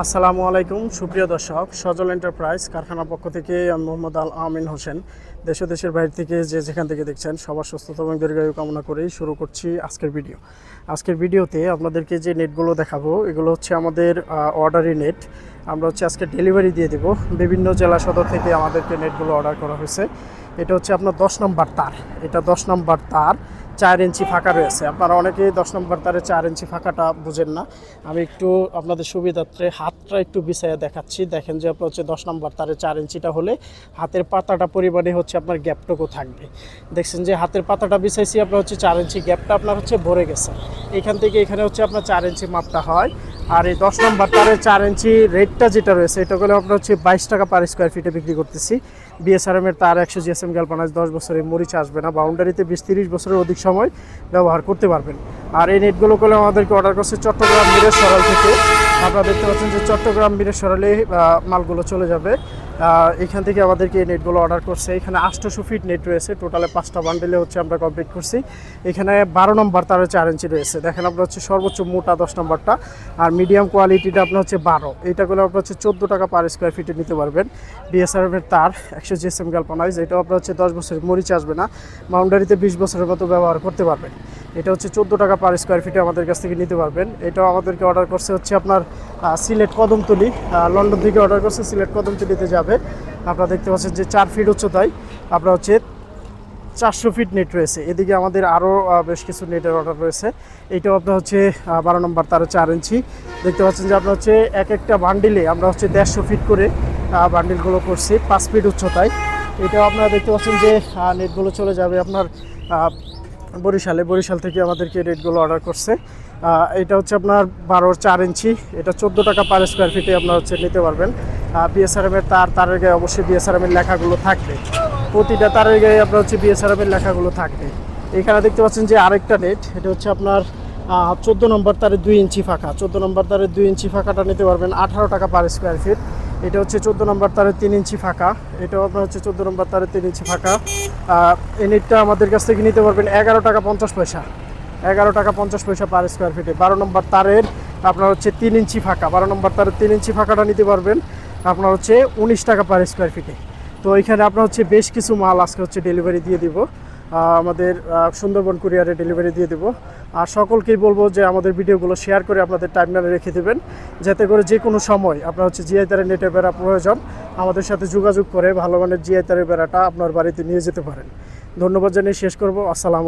আসসালামু আলাইকুম, সুপ্রিয় দর্শক। সজল এন্টারপ্রাইজ কারখানা পক্ষ থেকে আমি মোহাম্মদ আল আমিন হোসেন। দেশ দেশের বাইরে থেকে যে যেখান থেকে দেখছেন, সবার সুস্থতা এবং দীর্ঘায়ু কামনা করেই শুরু করছি আজকের ভিডিও। আজকের ভিডিওতে আপনাদেরকে যে নেটগুলো দেখাবো, এগুলো হচ্ছে আমাদের অর্ডারি নেট। আমরা হচ্ছে আজকে ডেলিভারি দিয়ে দেবো। বিভিন্ন জেলা সদর থেকে আমাদেরকে নেটগুলো অর্ডার করা হয়েছে। এটা হচ্ছে আপনার দশ নম্বর তার। এটা দশ নম্বর তার চার ইঞ্চি ফাঁকা রয়েছে। আপনারা অনেকেই দশ নম্বর তারে চার ইঞ্চি ফাঁকাটা বুঝেন না। আমি একটু আপনাদের সুবিধার্থে হাতটা একটু বিছাইয়া দেখাচ্ছি। দেখেন যে আপনার হচ্ছে দশ নম্বর তারে চার ইঞ্চিটা হলে হাতের পাতাটা পরিমাণে হচ্ছে আপনার গ্যাপটুকু থাকবে। দেখছেন যে হাতের পাতাটা বিছাইছি, আপনার হচ্ছে চার ইঞ্চি গ্যাপটা আপনার হচ্ছে ভরে গেছে। এখান থেকে এখানে হচ্ছে আপনার চার ইঞ্চি মাপটা হয়। আর এই দশ নম্বর তারের চার ইঞ্চি রেটটা যেটা রয়েছে, এটা করলে আপনার হচ্ছে বাইশ টাকা পার স্কোয়ার ফিটে বিক্রি করতেছি। বিএসআরএম এর তার একশো জিএসএম গ্যালপানাইজ দশ বছরে মরিচ আসবে না, বাউন্ডারিতে বিশ তিরিশ বছরের অধিক সময় ব্যবহার করতে পারবেন। আর এই নেটগুলো করলে আমাদেরকে অর্ডার করছে চট্টগ্রাম মিরের সরাল থেকে। আপনারা দেখতে পাচ্ছেন যে চট্টগ্রাম বীরের সরালে মালগুলো চলে যাবে। এখান থেকে আমাদেরকে এই নেটগুলো অর্ডার করছে। এখানে আটশোশো ফিট নেট রয়েছে। টোটালে পাঁচটা বান্ডেলে হচ্ছে আমরা কমপ্লিট করছি। এখানে বারো নম্বর তার চার ইঞ্চি রয়েছে। দেখেন আপনার হচ্ছে সর্বোচ্চ মোটা দশ নম্বরটা আর মিডিয়াম কোয়ালিটিটা আপনার হচ্ছে বারো। এইটাগুলো আপনার হচ্ছে চোদ্দ টাকা পার স্কোয়ার ফিটে নিতে পারবেন। বিএসআরএফ এর তার, একশো জিএসএম গ্যালপানাইজ এটাও আপনার হচ্ছে দশ বছরের মরিচ আসবে না। বাউন্ডারিতে বিশ বছরের মতো ব্যবহার করতে পারবেন। এটা হচ্ছে চোদ্দ টাকা পার স্কোয়ার ফিটে আমাদের কাছ থেকে নিতে পারবেন। এটাও আমাদেরকে অর্ডার করছে হচ্ছে আপনার সিলেট কদমতলি। লন্ডন থেকে অর্ডার করছে, সিলেট কদমতলিতে যাবে। আপনারা দেখতে পাচ্ছেন যে চার ফিট উচ্চতায় আপনার হচ্ছে চারশো ফিট নেট রয়েছে। এদিকে আমাদের আরও বেশ কিছু নেটের অর্ডার রয়েছে। এইটাও আপনার হচ্ছে বারো নম্বর তারও চার ইঞ্চি। দেখতে পাচ্ছেন যে আপনার হচ্ছে এক একটা বান্ডিলে আমরা হচ্ছে দেড়শো ফিট করে বান্ডিলগুলো করছি, পাঁচ ফিট উচ্চতায়। এটাও আপনারা দেখতে পাচ্ছেন যে নেটগুলো চলে যাবে আপনার বরিশালে, বরিশাল থেকে আমাদেরকে রেটগুলো অর্ডার করছে। এটা হচ্ছে আপনার বারোর চার ইঞ্চি। এটা চোদ্দ টাকা পার স্কোয়ার ফিটে আপনার হচ্ছে নিতে পারবেন। বিএসআরএম এর তার, তারের গায়ে অবশ্যই বিএসআরএম এর লেখাগুলো থাকবে। প্রতিটা তারের গায়ে আপনার হচ্ছে বিএসআরএম এর লেখাগুলো থাকবে। এখানে দেখতে পাচ্ছেন যে আরেকটা নেট এটা হচ্ছে আপনার চোদ্দ নম্বর তারে দুই ইঞ্চি ফাঁকা। চোদ্দ নম্বর তারে দুই ইঞ্চি ফাঁকাটা নিতে পারবেন আঠারো টাকা পার স্কোয়ার ফিট এটা হচ্ছে চোদ্দ নম্বর তারের তিন ইঞ্চি ফাঁকা। এটাও আপনার হচ্ছে চোদ্দ নম্বর তারের তিন ইঞ্চি ফাঁকা। এই নেটটা আমাদের কাছ থেকে নিতে পারবেন এগারো টাকা পঞ্চাশ পয়সা। এগারো টাকা পঞ্চাশ পয়সা পার স্কোয়ার ফিটে বারো নম্বর তারের আপনার হচ্ছে তিন ইঞ্চি ফাঁকা। বারো নম্বর তারের তিন ইঞ্চি ফাঁকাটা নিতে পারবেন আপনার হচ্ছে উনিশ টাকা পার স্কোয়ার ফিটে তো এখানে আপনার হচ্ছে বেশ কিছু মাল আজকে হচ্ছে ডেলিভারি দিয়ে দিব। আমাদের সুন্দরবন কুরিয়ারে ডেলিভারি দিয়ে দেবো। আর সকলকেই বলব যে আমাদের ভিডিওগুলো শেয়ার করে আপনাদের টাইমলাইনে রেখে দেবেন, যাতে করে যে কোনো সময় আপনার হচ্ছে জিআই তারের নেটে বেড়া প্রয়োজন, আমাদের সাথে যোগাযোগ করে ভালো মানের জিআই তারের বেড়াটা আপনার বাড়িতে নিয়ে যেতে পারেন। ধন্যবাদ জানিয়ে শেষ করব। আসসালাম